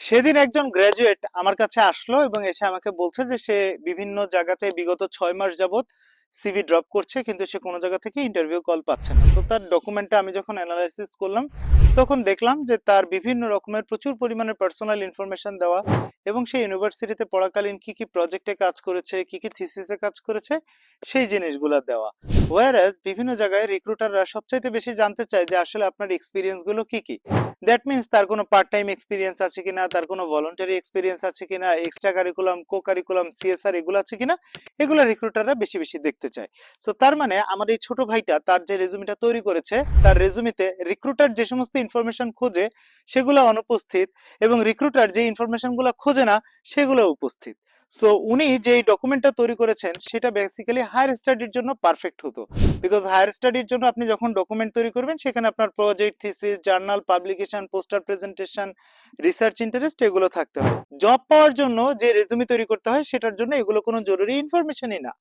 সেদিন একজন গ্র্যাজুয়েট আমার কাছে আসলো এবং এসে আমাকে বলছে যে সে বিভিন্ন জায়গাতে বিগত ছয় মাস যাবত সিভি ড্রপ করছে, কিন্তু সে কোনো জায়গা থেকে ইন্টারভিউ কল পাচ্ছে না। তো তার ডকুমেন্টটা আমি যখন অ্যানালাইসিস করলাম তখন দেখলাম যে তার বিভিন্ন রকমের প্রচুর পরিমাণে পার্সোনাল ইনফরমেশন দেওয়া এবং সে ইউনিভার্সিটিতে পড়াকালীন কি কি প্রজেক্টে কাজ করেছে, কি কি থিসিসে কাজ করেছে, সেই জিনিসগুলো দেওয়া। ওয়ারাস বিভিন্ন জায়গায় রিক্রুটাররা সবচাইতে বেশি জানতে চায় যে আসলে আপনার এক্সপিরিয়েন্সগুলো কি কি। দ্যাট মিন্স তার কোনো পার্ট টাইম এক্সপিরিয়েন্স আছে কিনা, তার কোনো ভলেন্টারি এক্সপিরিয়েন্স আছে কিনা extra curriculum co curriculum CSR এগুলো আছে কিনা, এগুলো রিক্রুটাররা বেশি বেশি দেখতে চায়। সো তার মানে আমার এই ছোট ভাইটা তার যে রেজুমিটা তৈরি করেছে, তার রেজুমিতে রিক্রুটার যে সমস্ত ইনফরমেশন খোঁজে সেগুলো অনুপস্থিত এবং রিক্রুটার যে ইনফরমেশনগুলো খোঁজে না, সেগুলো উপস্থিত। সো উনি যে ডকুমেন্টটা তৈরি করেছেন, সেটা বেসিক্যালি হায়ার স্টাডির জন্য পারফেক্ট হতো। বিকজ হায়ার স্টাডির জন্য আপনি যখন ডকুমেন্ট তৈরি করবেন, সেখানে আপনার project thesis journal publication poster presentation research interest এগুলো থাকতে হয় জব পাওয়ার জন্য যে রেজুমি তৈরি করতে হয়, সেটার জন্য এগুলো কোনো জরুরি ইনফরমেশনই না।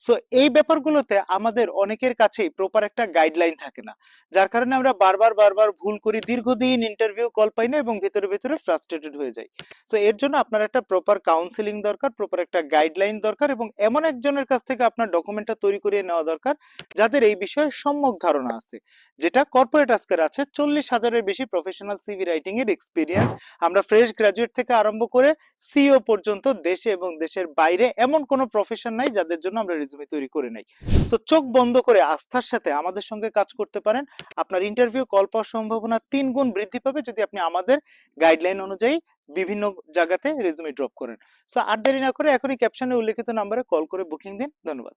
সো এই ব্যাপারগুলোতে আমাদের অনেকের কাছেই প্রপার একটা গাইডলাইন থাকে না। যার কারণে আমরা বারবার বারবার ভুল করি, দীর্ঘদিন ইন্টারভিউ কল পাই না এবং ভিতরে ভিতরে ফ্রাস্ট্রেটেড হয়ে যাই। সো এর জন্য আপনার একটা প্রপার কাউন্সিলিং দরকার প্রপার একটা গাইডলাইন দরকার এবং এমন একজনের কাছ থেকে আপনার ডকুমেন্টটা তৈরি করিয়ে নেওয়া দরকার যাদের এই বিষয়ে সম্যক ধারণা আছে। যেটা কর্পোরেট আজকের আছে, চল্লিশ হাজারের বেশি প্রফেশনাল সিভি রাইটিং এর এক্সপিরিয়েন্স আমরা ফ্রেশ গ্রাজুয়েট থেকে আরম্ভ করে সিও পর্যন্ত দেশে এবং দেশের বাইরে এমন কোনো প্রফেশন নাই যাদের জন্য আমরা রেজুমে তৈরি করে নেই। সো চোখ বন্ধ করে আস্থার সাথে আমাদের সঙ্গে কাজ করতে পারেন। আপনার ইন্টারভিউ কল পাওয়ার সম্ভাবনা তিন গুণ বৃদ্ধি পাবে যদি আপনি আমাদের গাইডলাইন অনুযায়ী বিভিন্ন জায়গাতে রেজুমে ড্রপ করেন। সো আর দেরি না করে এখনই ক্যাপশনে উল্লেখিত নাম্বারে কল করে বুকিং দিন। ধন্যবাদ।